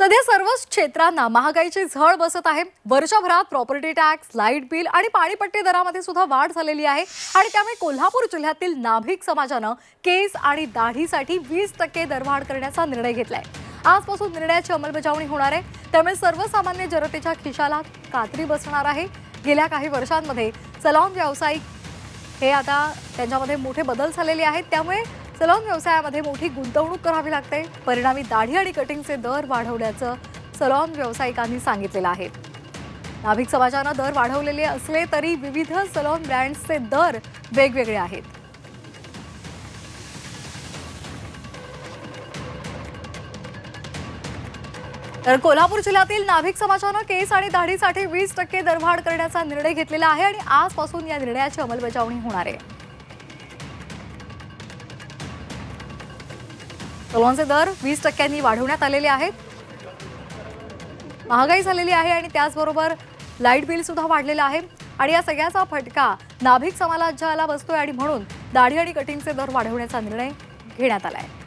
सध्या सर्वच क्षेत्रांना महागाईची झळ बसत आहे. वर्षभरात प्रॉपर्टी टॅक्स लाइट बिल आणि पाणीपट्टी दरामध्ये सुद्धा वाढ झालेली आहे. आणि त्यामुळे कोल्हापूर जिल्ह्यातील नाभिक समाजानं केस आणि दाढीसाठी वीस टक्के दरवाढ करण्याचा निर्णय घेतलाय. आजपासून निर्णयाची अंमलबजावणी होणार आहे. त्यामुळे सर्वसामान्य जनतेच्या खिशाला कात्री बसणार आहे. गेल्या काही वर्षांमध्ये सलॉन व्यावसायिक हे आता त्यांच्यामध्ये मोठे बदल झालेले आहेत. त्यामुळे सलॉन व्यवसायामध्ये मोठी गुंतवणूक करावी लागते. परिणामी दाढी आणि कटिंगचे दर वाढवण्याचं सलॉन व्यावसायिकांनी सांगितलेलं आहे. नाभिक समाजानं दर वाढवलेले असले तरी विविध सलॉन ब्रँड्सचे दर वेगवेगळे आहेत. तर कोल्हापूर जिल्ह्यातील नाभिक समाजानं केस आणि दाढीसाठी वीस टक्के दरवाढ करण्याचा निर्णय घेतलेला आहे आणि आजपासून या निर्णयाची अंमलबजावणी होणार आहे. सलॉनचे दर वीस टक्क्यांनी वाढवण्यात आलेले आहेत. महागाई झालेली आहे आणि त्याचबरोबर लाइट बिल सुद्धा वाढलेलं आहे. आणि या सगळ्याचा फटका नाभिक समाजाला बसतोय आणि म्हणून दाढी आणि कटिंगचे दर वाढवण्याचा निर्णय घेण्यात आला आहे